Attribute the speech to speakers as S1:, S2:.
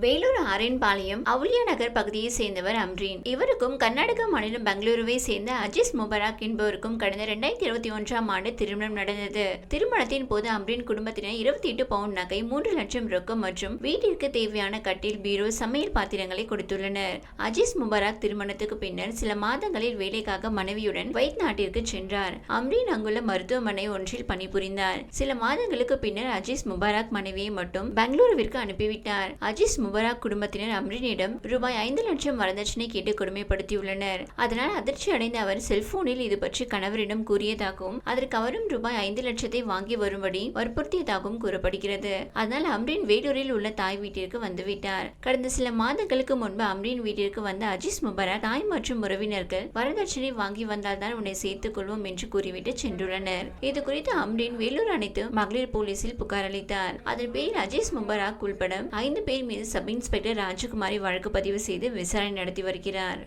S1: வேலூர் ஆரன்பாளையம் அவுலியா நகர் பகுதியை சேர்ந்தவர் அம்ரீன். இவருக்கும் கர்நாடக மாநிலம் பெங்களூருவை சேர்ந்த அஜிஸ் முபராக் என்பவருக்கும் கடந்த இரண்டாயிரத்தி இருபத்தி ஒன்றாம் ஆண்டு திருமணம் நடந்தது. திருமணத்தின் போது அம்ரீன் குடும்பத்தினர் இருபத்தி எட்டு பவுண்ட் நகை மூன்று லட்சம் ரொக்கம் மற்றும் வீட்டிற்கு தேவையான கட்டில் பீரோ சமையல் பாத்திரங்களை கொடுத்துள்ளனர். அஜிஸ் முபராக் திருமணத்துக்கு பின்னர் சில மாதங்களில் வேலைக்காக மனைவியுடன் வைத் நாட்டிற்கு சென்றார். அம்ரீன் அங்குள்ள மருத்துவமனை ஒன்றில் பணிபுரிந்தார். சில மாதங்களுக்கு பின்னர் அஜிஸ் முபாரக் மனைவியை மட்டும் பெங்களூருவிற்கு அனுப்பிவிட்டார். அஜிஸ் முபாரக் குடும்பத்தினர் அம்ரினிடம் ரூபாய் ஐந்து லட்சம் வரதட்சணை கேட்டு கொடுமைப்படுத்தியுள்ளனர். அதனால் அதிர்ச்சி அடைந்த அவர் செல்போனில் இது பற்றி கணவரிடம் கூறியதாகவும் அதற்கு அவரும் ரூபாய் ஐந்து லட்சத்தை வாங்கி வரும்படி வற்புறுத்தியதாகவும் கூறப்படுகிறது. அதனால் அம்ரின் வேலூரில் உள்ள தாய் வீட்டிற்கு வந்துவிட்டார். கடந்த சில மாதங்களுக்கு முன்பு அம்ரின் வீட்டிற்கு வந்த அஜிஸ் முபாரக் தாய் மற்றும் உறவினர்கள் வரதட்சணை வாங்கி வந்தால்தான் உன்னை சேர்த்துக் கொள்வோம் என்று கூறிவிட்டு சென்றுள்ளனர். இது குறித்து அம்ரின் வேலூர் அனைத்து மகளிர் போலீசில் புகார் அளித்தார். அதன் பேரில் அஜிஸ் முபாரக் உள்பட ஐந்து பேர் மீது சப் இன்ஸ்பெக்டர் ராஜகுமாரி வழக்கு பதிவு செய்து விசாரணை நடத்தி வருகிறார்.